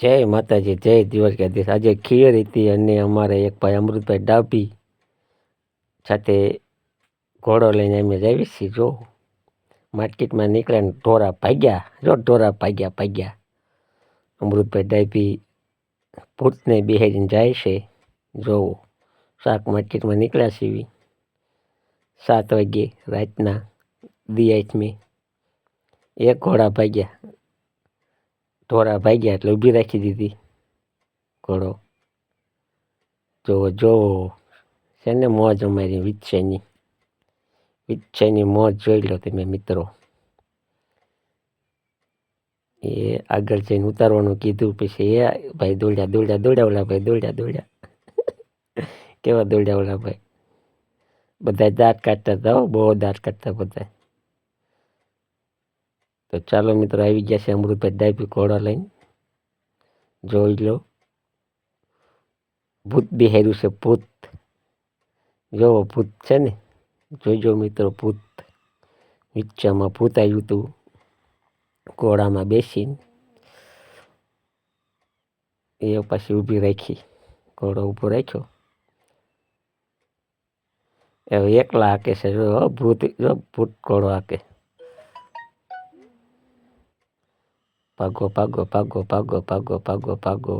જય માતાજી, જય દિવસ આજે ખીર હતી અને અમારે એક ભાઈ અમૃતભાઈ ડાભી સાથે ઘોડો લઈને અમે જાવી છીએ. જો, માર્કેટમાં નીકળ્યા ઢોરા ભાગ્યા. જો, ઢોરા ભાગ્યા ભાગ્યા. અમૃતભાઈ ડાભી ભૂતને બિહારીને જાય છે. જોવો શાક માર્કેટમાં નીકળ્યા છીએ સાત વાગે રાતના દિયાચમી એક ઘોડા ભાગ્યા. ઢોરા ભાગ્યા એટલે ઊભી રાખી દીધી. ઘોડો. જોવો જોવો. છે ને મોજ અમારી વિચ્છેની? વિચ્છેની મોજ જોઈ લો તમે મિત્રો. એ આગળ જઈને ઉતારવાનું કીધું, પછી એ ભાઈ દોડ્યા દોડ્યા દોડ્યા ઓલા ભાઈ, દોડ્યા દોડ્યા. કેવા દોડ્યા ઓલા ભાઈ? બધા દાંત કાઢતા હતા બહુ દાંત કાઢતા બધા. તો ચાલો મિત્રો, આવી ગયા છે અમૃત ડાયપી કોડા લઈને. જોઈ લો. ભૂત બિહાર્યું છે, ભૂત. જોવો, ભૂત છે ને? જોજો મિત્રો, ભૂત. વિચ્ચામાં ભૂત આવ્યું હતું ઘોડામાં બેસીને. એ પાછી ઊભી રાખી ઘોડો ઊભો રાખ્યો. હવે એકલા હાકે છે, જો ભૂત જો ભૂત ઘોડો હાકે. ભાગો ભાગો ભાગો ભાગો ભાગો ભાગો ભાગો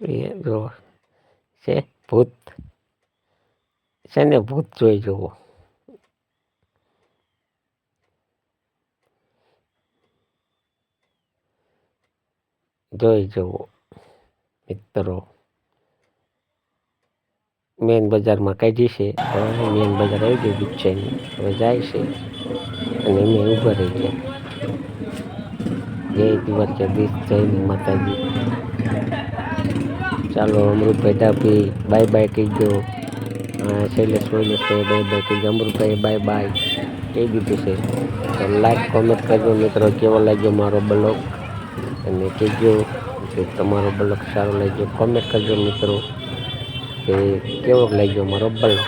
એ જો છે ભૂત છે ને ભૂત જોઈ જવો જોઈ જવો મિત્રો મેન બજારમાં કાઢી તો મેન બજાર આવી ગયું ગુચ્છાની હવે જાય છે અને અમે ઊભા રહી ગયા જય દ્વારકાધીશ, જય માતાજી. ચાલો અમૃતભાઈ ડાભી, બાય બાય કહી ગયો શૈલેષ વૈલેષભાઈ બાય બાય કહી ગયો અમૃતભાઈ બાય બાય કહી દીધું છે. તો લાઈક કોમેન્ટ કરજો મિત્રો, કેવો લાગ્યો મારો બ્લોગ? અને કહેજો કે તમારો બ્લોગ સારો લાગ્યો કોમેન્ટ કરજો મિત્રો. કે કેવો લાગ્યો મારો બ્લોગ